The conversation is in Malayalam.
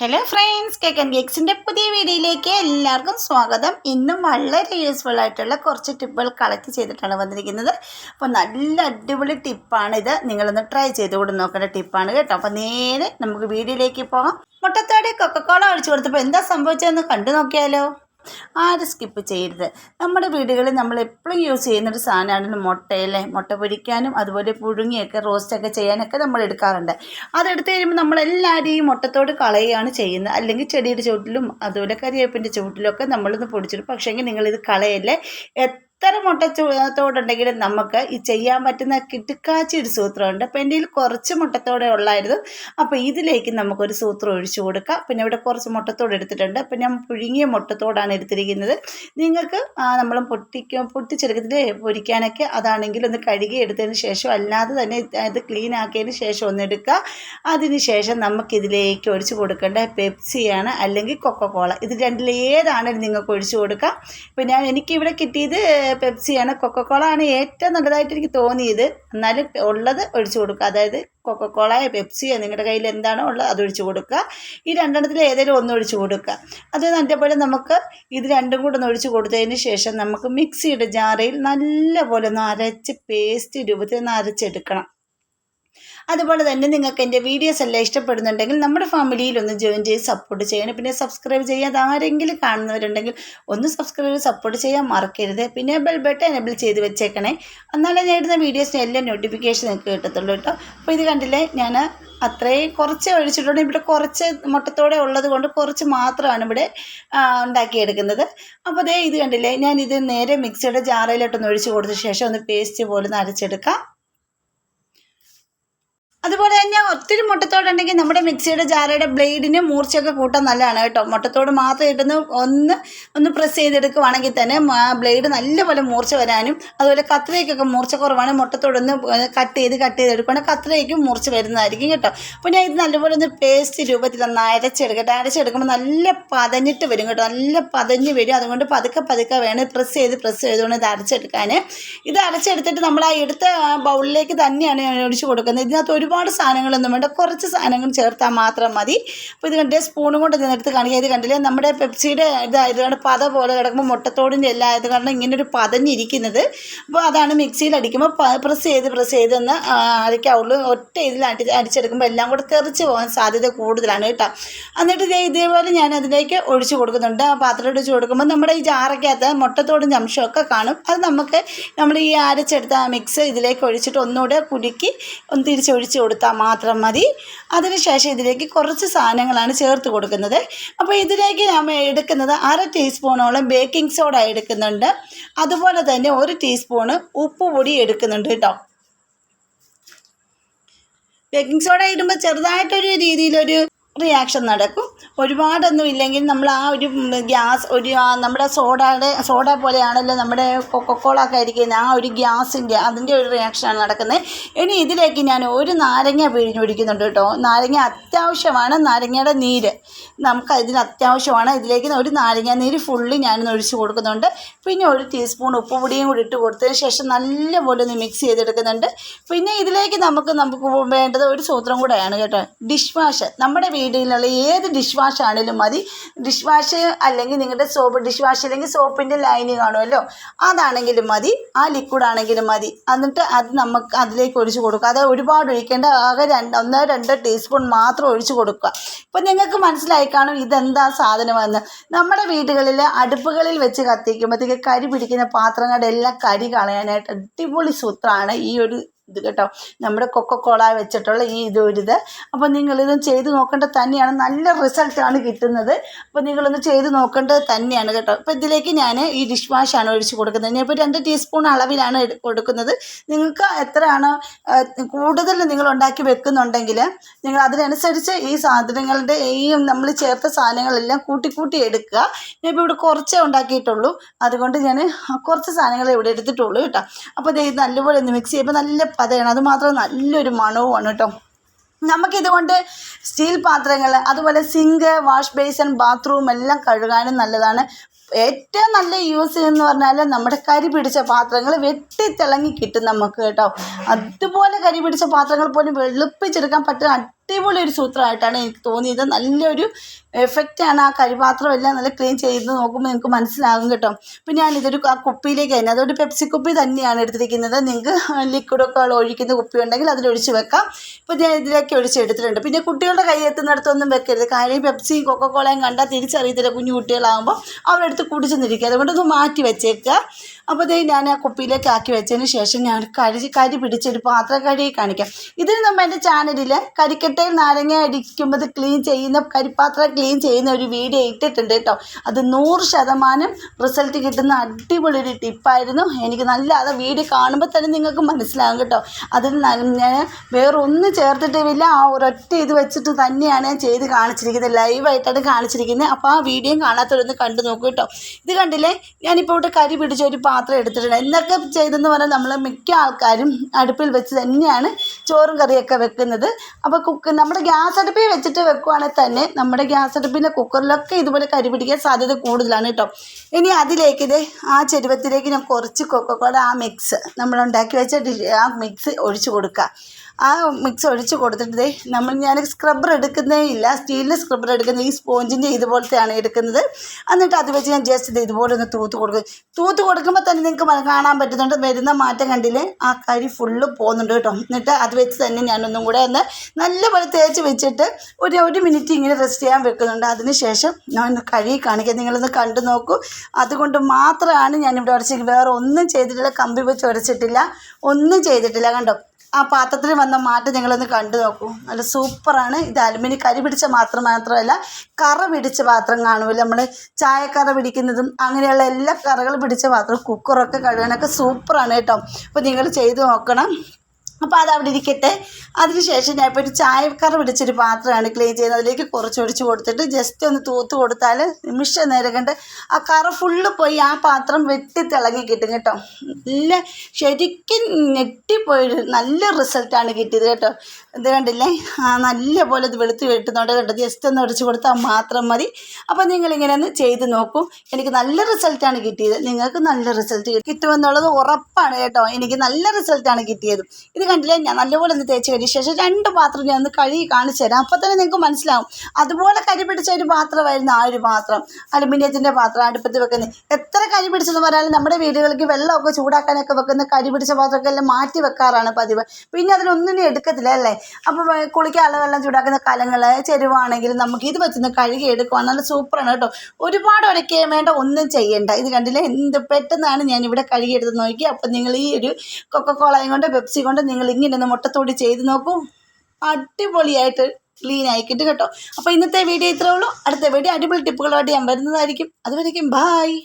ഹലോ ഫ്രണ്ട്സ് കേക്ക് ആൻഡ് കേക്സിന്റെ പുതിയ വീഡിയോയിലേക്ക് എല്ലാവർക്കും സ്വാഗതം. ഇന്നും വളരെ യൂസ്ഫുൾ ആയിട്ടുള്ള കുറച്ച് ടിപ്പുകൾ കളക്ട് ചെയ്തിട്ടാണ് വന്നിരിക്കുന്നത്. അപ്പോൾ നല്ല അടിപൊളി ടിപ്പാണിത് നിങ്ങളൊന്ന് ട്രൈ ചെയ്ത് കൂടെ നോക്കേണ്ട ടിപ്പാണ് കേട്ടോ. അപ്പോൾ നേരെ നമുക്ക് വീഡിയോയിലേക്ക് പോകാം. മുട്ടത്തോടെ കൊക്കക്കോള ഒഴിച്ചു കൊടുത്തപ്പോൾ എന്താ സംഭവിച്ചതെന്ന് കണ്ടു നോക്കിയാലോ? ആരും സ്കിപ്പ് ചെയ്യരുത്. നമ്മുടെ വീടുകളിൽ നമ്മൾ എപ്പോഴും യൂസ് ചെയ്യുന്നൊരു സാധനമാണ് മുട്ടയല്ലേ? മുട്ട പൊരിക്കാനും അതുപോലെ പുഴുങ്ങിയൊക്കെ റോസ്റ്റൊക്കെ ചെയ്യാനൊക്കെ നമ്മൾ എടുക്കാറുണ്ട്. അതെടുത്ത് കഴിയുമ്പോൾ നമ്മളെല്ലാവരും ഈ മുട്ടത്തോട് കളയുകയാണ് ചെയ്യുന്നത്. അല്ലെങ്കിൽ ചെടിയുടെ ചുവട്ടിലും അതുപോലെ കരിവേപ്പിന്റെ ചുവട്ടിലൊക്കെ നമ്മളൊന്ന് പൊടിച്ചിടും. പക്ഷേങ്കിൽ നിങ്ങളിത് കളയല്ലേ? എത്ര മുട്ട തോടുണ്ടെങ്കിലും നമുക്ക് ഈ ചെയ്യാൻ പറ്റുന്ന കിട്ടുക്കാച്ചി ഒരു സൂത്രമുണ്ട്. അപ്പോൾ എന്റെ കുറച്ച് മുട്ടത്തോടെ ഉള്ളായിരുന്നു. അപ്പോൾ ഇതിലേക്ക് നമുക്കൊരു സൂത്രം ഒഴിച്ചു കൊടുക്കാം. പിന്നെ ഇവിടെ കുറച്ച് മുട്ടത്തോട് എടുത്തിട്ടുണ്ട്. അപ്പോൾ ഞാൻ പുഴുങ്ങിയ മുട്ടത്തോടാണ് എടുത്തിരിക്കുന്നത്. നിങ്ങൾക്ക് നമ്മൾ പൊട്ടിക്ക പൊട്ടിച്ചെടുക്കത്തില്ലേ? പൊരിക്കാനൊക്കെ അതാണെങ്കിൽ ഒന്ന് കഴുകി എടുത്തതിന് ശേഷം അല്ലാതെ തന്നെ അത് ക്ലീൻ ആക്കിയതിന് ശേഷം ഒന്ന് എടുക്കുക. അതിന് ശേഷം നമുക്കിതിലേക്ക് ഒഴിച്ചു കൊടുക്കേണ്ട പെപ്സിയാണ് അല്ലെങ്കിൽ കൊക്കക്കോള. ഇത് രണ്ടിലേതാണെങ്കിലും നിങ്ങൾക്ക് ഒഴിച്ചു കൊടുക്കാം ഇപ്പോൾ ഞാൻ എനിക്കിവിടെ കിട്ടിയത് പെപ്സിയാണ് കൊക്കക്കോള ആണ് ഏറ്റവും നല്ലതായിട്ട് എനിക്ക് തോന്നിയത്. എന്നാലും ഉള്ളത് ഒഴിച്ചു കൊടുക്കുക. അതായത് കൊക്കക്കോളയോ പെപ്സിയോ നിങ്ങളുടെ കയ്യിൽ എന്താണോ ഉള്ളത് അത് ഒഴിച്ചു കൊടുക്കുക. ഈ രണ്ടെണ്ണത്തിൽ ഏതെങ്കിലും ഒന്ന് ഒഴിച്ചു കൊടുക്കുക. അത് നല്ലപോലെ നമുക്ക് ഇത് രണ്ടും കൂടെ ഒന്ന് ഒഴിച്ചു കൊടുത്തതിന് ശേഷം നമുക്ക് മിക്സിയുടെ ജാറയിൽ നല്ലപോലെ ഒന്ന് അരച്ച് പേസ്റ്റ് രൂപത്തിൽ ഒന്ന് അരച്ചെടുക്കണം. അതുപോലെ തന്നെ നിങ്ങൾക്ക് എന്റെ വീഡിയോസ് എല്ലാം ഇഷ്ടപ്പെടുന്നുണ്ടെങ്കിൽ നമ്മുടെ ഫാമിലിയിൽ ഒന്ന് ജോയിൻ ചെയ്ത് സപ്പോർട്ട് ചെയ്യണം. പിന്നെ സബ്സ്ക്രൈബ് ചെയ്യാതെ ആരെങ്കിലും കാണുന്നവരുണ്ടെങ്കിൽ ഒന്ന് സബ്സ്ക്രൈബ് സപ്പോർട്ട് ചെയ്യാൻ മറക്കരുത്. പിന്നെ ബെൽ ബട്ടൺ എനബിൾ ചെയ്ത് വെച്ചേക്കണേ. എന്നാലേ ഞാൻ ഇടുന്ന വീഡിയോസിന് എല്ലാം നോട്ടിഫിക്കേഷൻ നിങ്ങൾക്ക് കിട്ടത്തുള്ളൂ കേട്ടോ. അപ്പോൾ ഇത് കണ്ടില്ലേ? ഞാൻ അത്രയും കുറച്ച് ഒഴിച്ചിട്ടുണ്ട്. ഇവിടെ കുറച്ച് മുട്ടത്തോടെ ഉള്ളത് കൊണ്ട് കുറച്ച് മാത്രമാണ് ഇവിടെ ഉണ്ടാക്കിയെടുക്കുന്നത്. അപ്പോൾ അതേ ഇത് കണ്ടില്ലേ? ഞാൻ ഇത് നേരെ മിക്സിയുടെ ജാറയിലോട്ടൊന്ന് ഒഴിച്ച് കൊടുത്ത ശേഷം ഒന്ന് പേസ്റ്റ് പോലെ ഒന്ന് അരച്ചെടുക്കാം. അതുപോലെ തന്നെ ഒത്തിരി മുട്ടത്തോടുണ്ടെങ്കിൽ നമ്മുടെ മിക്സിയുടെ ജാറയുടെ ബ്ലേഡിന് മൂർച്ചയൊക്കെ കൂട്ടാൻ നല്ലതാണ് കേട്ടോ. മുട്ടത്തോട് മാത്രം ഇടുന്ന ഒന്ന് ഒന്ന് പ്രസ് ചെയ്തെടുക്കുവാണെങ്കിൽ തന്നെ ബ്ലേഡ് നല്ലപോലെ മൂർച്ച വരാനും അതുപോലെ കത്രയ്ക്കൊക്കെ മൂർച്ച കുറവാണ്. മുട്ടത്തോടൊന്ന് കട്ട് ചെയ്ത് കട്ട് ചെയ്ത് എടുക്കുവാണെങ്കിൽ കത്രയ്ക്കും മൂർച്ച വരുന്നതായിരിക്കും കേട്ടോ. അപ്പോൾ ഞാൻ ഇത് നല്ലപോലെ ഒന്ന് പേസ്റ്റ് രൂപത്തിൽ ഒന്ന് അരച്ചെടുക്കട്ടെ. അരച്ചെടുക്കുമ്പോൾ നല്ല പതഞ്ഞിട്ട് വരും കേട്ടോ. നല്ല പതഞ്ഞ് വരും. അതുകൊണ്ട് പതുക്കെ പതുക്കെ വേണം പ്രസ് ചെയ്ത് പ്രസ് ചെയ്തുകൊണ്ട് ഇത് അരച്ചെടുക്കാൻ. ഇത് അരച്ചെടുത്തിട്ട് നമ്മൾ ആ എടുത്ത ബൗളിലേക്ക് തന്നെയാണ് ഞാൻ ഒഴിച്ച് കൊടുക്കുന്നത്. ഇതിനകത്ത് ഒരു ഒരുപാട് സാധനങ്ങളൊന്നും വേണ്ട. കുറച്ച് സാധനങ്ങൾ ചേർത്താൽ മാത്രം മതി. അപ്പോൾ ഇത് കണ്ടേ സ്പൂണും കൊണ്ട് ഇതിനടുത്ത് കാണിക്കുക ഇത് കണ്ടില്ലേ നമ്മുടെ പെപ്സിയുടെ ഇതായത് കൊണ്ട് പത പോലെ കിടക്കുമ്പോൾ മുട്ടത്തോടിന്റെ എല്ലാം ആയത് കാരണം ഇങ്ങനെ ഒരു പതഞ്ഞിരിക്കുന്നത്. അപ്പോൾ അതാണ് മിക്സിയിൽ അടിക്കുമ്പോൾ പ്രസ് ചെയ്ത് പ്രസ് ചെയ്ത് അരയ്ക്കാവുള്ളൂ ഒറ്റ ഇതിൽ അടി അടിച്ചെടുക്കുമ്പോൾ എല്ലാം കൂടെ തെറിച്ച് പോകാൻ സാധ്യത കൂടുതലാണ് കേട്ടോ. എന്നിട്ട് ഇതേ ഇതേപോലെ ഞാൻ അതിലേക്ക് ഒഴിച്ചു കൊടുക്കുന്നുണ്ട്. ആ പാത്രം ഒഴിച്ച് കൊടുക്കുമ്പോൾ നമ്മുടെ ഈ ജാറയ്ക്കകത്ത് മുട്ടത്തോടിന്റെ അംശമൊക്കെ കാണും. അത് നമുക്ക് നമ്മൾ ഈ അരച്ചെടുത്ത മിക്സ് ഇതിലേക്ക് ഒഴിച്ചിട്ട് ഒന്നുകൂടെ കുലുക്കി ഒന്ന് തിരിച്ചൊഴിച്ച് കൊടുത്താൽ മാത്രം മതി. അതിനുശേഷം ഇതിലേക്ക് കുറച്ച് സാധനങ്ങളാണ് ചേർത്ത് കൊടുക്കുന്നത്. അപ്പോൾ ഇതിലേക്ക് നമ്മൾ എടുക്കുന്നത് അര ടീസ്പൂണോളം ബേക്കിംഗ് സോഡ എടുക്കുന്നുണ്ട്. അതുപോലെ തന്നെ ഒരു ടീസ്പൂണ് ഉപ്പ് പൊടി എടുക്കുന്നുണ്ട് കേട്ടോ. ബേക്കിംഗ് സോഡ ഇടുമ്പോൾ ചെറുതായിട്ടൊരു രീതിയിലൊരു റിയാക്ഷൻ നടക്കും. ഒരുപാടൊന്നും ഇല്ലെങ്കിൽ നമ്മൾ ആ ഒരു ഗ്യാസ് ഒരു നമ്മുടെ സോഡയുടെ സോഡ പോലെയാണല്ലോ നമ്മുടെ കൊക്കക്കോള ഒക്കെ ആയിരിക്കുന്നത് ആ ഒരു ഗ്യാസിന്റെ അതിന്റെ ഒരു റിയാക്ഷനാണ് നടക്കുന്നത്. ഇനി ഇതിലേക്ക് ഞാൻ ഒരു നാരങ്ങ പിഴിഞ്ഞു പിഴിഞ്ഞൊഴിക്കുന്നുണ്ട് കേട്ടോ. നാരങ്ങ അത്യാവശ്യമാണ്. നാരങ്ങയുടെ നീര്. നമുക്ക് ഇതിന് അത്യാവശ്യമാണ്. ഇതിലേക്ക് ഒരു നാരങ്ങ നീര് ഫുള്ളി ഞാനൊന്ന് ഒഴിച്ച് കൊടുക്കുന്നുണ്ട്. പിന്നെ ഒരു ടീസ്പൂൺ ഉപ്പുപൊടിയും കൂടി ഇട്ട് കൊടുത്തതിന് ശേഷം നല്ലപോലെ ഒന്ന് മിക്സ് ചെയ്തെടുക്കുന്നുണ്ട്. പിന്നെ ഇതിലേക്ക് നമുക്ക് നമുക്ക് വേണ്ടത് ഒരു സൂത്രം കൂടെയാണ് കേട്ടോ. ഡിഷ് വാഷ് നമ്മുടെ വീട്ടിലുള്ള ഏത് ഡിഷ് വാഷ് ആണെങ്കിലും മതി. ഡിഷ് വാഷ് അല്ലെങ്കിൽ നിങ്ങളുടെ സോപ്പ് ഡിഷ് വാഷ് അല്ലെങ്കിൽ സോപ്പിന്റെ ലൈന് കാണുമല്ലോ. അതാണെങ്കിലും മതി. ആ ലിക്വിഡ് ആണെങ്കിലും മതി. എന്നിട്ട് അത് നമുക്ക് അതിലേക്ക് ഒഴിച്ച് കൊടുക്കുക. അത് ഒരുപാട് ഒഴിക്കേണ്ട ആകെ രണ്ട് ഒന്നോ രണ്ടോ ടീസ്പൂൺ മാത്രം ഒഴിച്ചു കൊടുക്കുക. ഇപ്പം നിങ്ങൾക്ക് മനസ്സിലായി കാണും ഇതെന്താ സാധനമെന്ന്. നമ്മുടെ വീടുകളിൽ അടുപ്പുകളിൽ വെച്ച് കത്തിക്കുമ്പോഴത്തേക്ക് കരി പിടിക്കുന്ന പാത്രങ്ങളുടെ എല്ലാം കരി കളയാനായിട്ട് അടിപൊളി സൂത്രമാണ് ഈ ഒരു ഇത് കേട്ടോ. നമ്മുടെ കൊക്കക്കോള വെച്ചിട്ടുള്ള ഈ ഇതൊരിത് അപ്പോൾ നിങ്ങളിത് ചെയ്ത് നോക്കേണ്ടത് തന്നെയാണ്. നല്ല റിസൾട്ടാണ് കിട്ടുന്നത്. അപ്പോൾ നിങ്ങളൊന്ന് ചെയ്ത് നോക്കേണ്ടത് തന്നെയാണ് കേട്ടോ. അപ്പോൾ ഇതിലേക്ക് ഞാൻ ഈ ഡിഷ് വാഷാണ് ഒഴിച്ച് കൊടുക്കുന്നത്. ഞാൻ ഇപ്പോൾ രണ്ട് ടീസ്പൂൺ അളവിലാണ് കൊടുക്കുന്നത്. നിങ്ങൾക്ക് എത്രയാണോ കൂടുതൽ നിങ്ങൾ ഉണ്ടാക്കി വെക്കുന്നുണ്ടെങ്കിൽ നിങ്ങൾ അതിനനുസരിച്ച് ഈ സാധനങ്ങളുടെ ഈ നമ്മൾ ചേർത്ത സാധനങ്ങളെല്ലാം കൂട്ടി കൂട്ടി എടുക്കുക. ഞാൻ ഇപ്പോൾ ഇവിടെ കുറച്ചേ ഉണ്ടാക്കിയിട്ടുള്ളൂ. അതുകൊണ്ട് ഞാൻ കുറച്ച് സാധനങ്ങൾ ഇവിടെ എടുത്തിട്ടുള്ളൂ കേട്ടോ. അപ്പോൾ ഇത് നല്ലപോലെ ഒന്ന് മിക്സ് ചെയ്യുമ്പോൾ നല്ല പതയാണ് അതുമാത്രം നല്ലൊരു മണവുമാണ് കേട്ടോ. നമുക്കിതുകൊണ്ട് സ്റ്റീൽ പാത്രങ്ങൾ അതുപോലെ സിങ്ക് വാഷ് ബേസൺ ബാത്റൂം എല്ലാം കഴുകാനും നല്ലതാണ്. ഏറ്റവും നല്ല യൂസ് എന്ന് പറഞ്ഞാൽ നമ്മുടെ കരി പിടിച്ച പാത്രങ്ങൾ വെട്ടിത്തിളങ്ങി കിട്ടും നമുക്ക് കേട്ടോ. അതുപോലെ കരി പിടിച്ച പാത്രങ്ങൾ പോലും വെളുപ്പിച്ചെടുക്കാൻ പറ്റുന്ന അടിപൊളി ഒരു സൂത്രമായിട്ടാണ് എനിക്ക് തോന്നിയത്. നല്ലൊരു എഫക്റ്റാണ് ആ കരിപാത്രമെല്ലാം നല്ല ക്ലീൻ ചെയ്ത് നോക്കുമ്പോൾ നിങ്ങൾക്ക് മനസ്സിലാകും കേട്ടോ. പിന്നെ ഞാനിതൊരു ആ കുപ്പിയിലേക്ക് തന്നെ അതൊരു പെപ്സി കുപ്പി തന്നെയാണ് എടുത്തിരിക്കുന്നത്. നിങ്ങൾക്ക് ലിക്വിഡൊക്കെ ഒഴിക്കുന്ന കുപ്പി ഉണ്ടെങ്കിൽ അതിലൊഴിച്ച് വെക്കാം. ഇപ്പോൾ ഞാൻ ഇതിലേക്ക് ഒഴിച്ചെടുത്തിട്ടുണ്ട് പിന്നെ കുട്ടികളുടെ കൈ എത്തുന്നിടത്തൊന്നും വെക്കരുത്. കാര്യം പെപ്സി കൊക്കക്കോളയും കണ്ടാൽ തിരിച്ചറിയത്തില്ല കുഞ്ഞു കുട്ടികളാകുമ്പോൾ അവരെടുത്ത് കുടിച്ച് നിൽക്കുക അതുകൊണ്ടൊന്ന് മാറ്റി വെച്ചേക്കുക. അപ്പോൾ ഇതേ ഞാൻ ആ കുപ്പിയിലേക്ക് ആക്കി വെച്ചതിന് ശേഷം ഞാൻ കരി കരി പിടിച്ചൊരു പാത്രം കഴുകി കാണിക്കാം. ഇതിന് നമ്മൾ എന്റെ ചാനലിൽ കരിക്കട്ടയിൽ നാരങ്ങ അടിക്കുമ്പോൾ ക്ലീൻ ചെയ്യുന്ന കരിപ്പാത്രം ക്ലീൻ ചെയ്യുന്ന ഒരു വീഡിയോ ഇട്ടിട്ടുണ്ട് കേട്ടോ അത് നൂറ് ശതമാനം റിസൾട്ട് കിട്ടുന്ന അടിപൊളി ഒരു ടിപ്പായിരുന്നു എനിക്ക് നല്ല അത് വീഡിയോ കാണുമ്പോൾ തന്നെ നിങ്ങൾക്ക് മനസ്സിലാകും കേട്ടോ. അതിൽ ഞാൻ വേറൊന്നും ചേർത്തിട്ടുമില്ല. ആ ഒരൊറ്റ ഇത് വെച്ചിട്ട് തന്നെയാണ് ഞാൻ ചെയ്ത് കാണിച്ചിരിക്കുന്നത്. ലൈവായിട്ടാണ് കാണിച്ചിരിക്കുന്നത്. അപ്പോൾ ആ വീഡിയോ കാണാത്തവരൊന്ന് കണ്ടു നോക്കൂ കേട്ടോ ഇത് കണ്ടില്ലേ? ഞാനിപ്പോൾ ഇവിടെ കരി പിടിച്ച ഒരു പാത്രം എടുത്തിട്ടുണ്ട്. എന്നൊക്കെ ചെയ്തെന്ന് പറഞ്ഞാൽ നമ്മൾ മിക്ക ആൾക്കാരും അടുപ്പിൽ വെച്ച് തന്നെയാണ് ചോറും കറിയൊക്കെ വെക്കുന്നത്. അപ്പോൾ കുക്ക് നമ്മുടെ ഗ്യാസ് അടുപ്പിൽ വെച്ചിട്ട് വെക്കുവാണെങ്കിൽ തന്നെ നമ്മുടെ ഗ്യാസ് അടുപ്പിന്റെ കുക്കറിലൊക്കെ ഇതുപോലെ കരി പിടിക്കാൻ സാധ്യത കൂടുതലാണ് കേട്ടോ ഇനി അതിലേക്ക് ഇത് ആ ചെരുവത്തിലേക്ക് ഞാൻ കുറച്ച് കൊക്കക്കോട ആ മിക്സ് നമ്മൾ ഉണ്ടാക്കി വെച്ച ആ മിക്സ് ഒഴിച്ച് കൊടുക്കുക ആ മിക്സ് ഒഴിച്ച് കൊടുത്തിട്ട് നമ്മൾ ഞാൻ സ്ക്രബ്ബർ എടുക്കുന്നേ ഇല്ല സ്റ്റീലിന്റെ സ്ക്രബ്ബർ എടുക്കുന്നത് ഈ സ്പോഞ്ചിന്റെ ഇതുപോലത്തെയാണ് എടുക്കുന്നത്. എന്നിട്ട് അത് വെച്ച് ഞാൻ ജസ്റ്റ് ഇത് ഇതുപോലെ ഒന്ന് തൂത്ത് കൊടുക്കും. തൂത്ത് കൊടുക്കുമ്പോൾ തന്നെ നിങ്ങൾക്ക് കാണാൻ പറ്റുന്നുണ്ട്. വരുന്ന മാറ്റം കണ്ടില്ലേ? ആ കരി ഫുള്ള് പോകുന്നുണ്ട് കേട്ടോ എന്നിട്ട് അത് വെച്ച് തന്നെ ഞാനൊന്നും കൂടെ ഒന്ന് നല്ലപോലെ തേച്ച് വെച്ചിട്ട് ഒരു ഒരു മിനിറ്റ് ഇങ്ങനെ റെസ്റ്റ് ചെയ്യാൻ വെക്കുന്നുണ്ട് അതിന് ശേഷം ഞാൻ കഴുകി കാണിക്കാം. നിങ്ങളൊന്ന് കണ്ടു നോക്കൂ. അതുകൊണ്ട് മാത്രമാണ് ഞാനിവിടെ ഉടച്ചത് വേറെ ഒന്നും ചെയ്തിട്ടില്ല. കമ്പി വെച്ച് ഉടച്ചിട്ടില്ല. ഒന്നും ചെയ്തിട്ടില്ല. കണ്ടോ? ആ പാത്രത്തിൽ വന്ന മാറ്റം നിങ്ങളൊന്ന് കണ്ടു നോക്കൂ. നല്ല സൂപ്പറാണ്. ഇത് അലുമിനി കരി പിടിച്ച മാത്രം മാത്രമല്ല കറ പിടിച്ച പാത്രം കാണുമല്ലോ. നമ്മൾ ചായക്കറ പിടിക്കുന്നതും അങ്ങനെയുള്ള എല്ലാ കറകൾ പിടിച്ച പാത്രം കുക്കറൊക്കെ കഴുകാനൊക്കെ സൂപ്പറാണ് കേട്ടോ. അപ്പോൾ നിങ്ങൾ ചെയ്ത് നോക്കണം. അപ്പോൾ അത് അവിടെ ഇരിക്കട്ടെ. അതിനുശേഷം ഞാൻ ഇപ്പോൾ ഒരു ചായക്കറ പിടിച്ചൊരു പാത്രമാണ് ക്ലീൻ ചെയ്യുന്നത്. അതിലേക്ക് കുറച്ച് ഒഴിച്ച് കൊടുത്തിട്ട് ജസ്റ്റ് ഒന്ന് തൂത്ത് കൊടുത്താൽ നിമിഷ നേരം കണ്ട് ആ കറ ഫുള്ള് പോയി ആ പാത്രം വെട്ടി തിളങ്ങി കിട്ടും കേട്ടോ. നല്ല ശരിക്കും ഞെട്ടിപ്പോയൊരു നല്ല റിസൾട്ടാണ് കിട്ടിയത് കേട്ടോ. ഇത് കണ്ടില്ലേ? നല്ല പോലെ ഇത് വെളുത്ത് വെട്ടുന്നുണ്ട് കേട്ടോ ജസ്റ്റ് ഒന്ന് ഒഴിച്ച് കൊടുത്താൽ മാത്രം മതി. അപ്പോൾ നിങ്ങളിങ്ങനെ ഒന്ന് ചെയ്ത് നോക്കും. എനിക്ക് നല്ല റിസൾട്ടാണ് കിട്ടിയത്. നിങ്ങൾക്ക് നല്ല റിസൾട്ട് കിട്ടുമെന്നുള്ളത് ഉറപ്പാണ് കേട്ടോ. എനിക്ക് നല്ല റിസൾട്ടാണ് കിട്ടിയത്. ഇത് കണ്ടില്ലേ? ഞാൻ നല്ലപോലെ ഒന്ന് തേച്ച് കഴിഞ്ഞ ശേഷം രണ്ട് പാത്രം ഞാൻ ഒന്ന് കഴുകി കാണിച്ചു തരാം. അപ്പോൾ തന്നെ നിങ്ങൾക്ക് മനസ്സിലാവും. അതുപോലെ കരി പിടിച്ച ഒരു പാത്രമായിരുന്നു ആ ഒരു പാത്രം. അലുമിനിയത്തിന്റെ പാത്രം അടുപ്പത്ത് വെക്കുന്നത് എത്ര കരി പിടിച്ചെന്ന് പറഞ്ഞാലും നമ്മുടെ വീടുകളിലേക്ക് വെള്ളമൊക്കെ ചൂടാക്കാനൊക്കെ വെക്കുന്ന കരി പിടിച്ച പാത്രമൊക്കെ എല്ലാം മാറ്റി വെക്കാറാണ് പതിവ്. പിന്നെ അതിലൊന്നിനും എടുക്കത്തില്ല അല്ലേ? അപ്പോൾ കുളിക്കാനുള്ള വെള്ളം ചൂടാക്കുന്ന കലങ്ങൾ ചെരുവാണെങ്കിലും നമുക്ക് ഇത് വെച്ചൊന്ന് കഴുകി എടുക്കുവാണ്. നല്ല സൂപ്പറാണ് കേട്ടോ. ഒരുപാട് ഉരയ്ക്കാൻ വേണ്ട ഒന്നും ചെയ്യേണ്ട. ഇത് കണ്ടില്ലേ? എന്ത് പെട്ടെന്നാണ് ഞാൻ ഇവിടെ കഴുകിയെടുത്ത് നോക്കി. അപ്പം നിങ്ങൾ ഈ ഒരു കൊക്കക്കോളയും കൊണ്ട് പെപ്സി കൊണ്ട് നിങ്ങൾ ഇങ്ങനെ ഒന്ന് മുട്ടത്തോടി ചെയ്ത് നോക്കൂ. അടിപൊളിയായിട്ട് ക്ലീൻ ആയിക്കിട്ട് കേട്ടോ അപ്പോൾ ഇന്നത്തെ വീഡിയോ ഇത്രേ ഉള്ളൂ. അടുത്ത വീഡിയോ അടിപൊളി ടിപ്പുകളായിട്ട് ഞാൻ വരുന്നതായിരിക്കും. അതുവരേക്കും ബായ്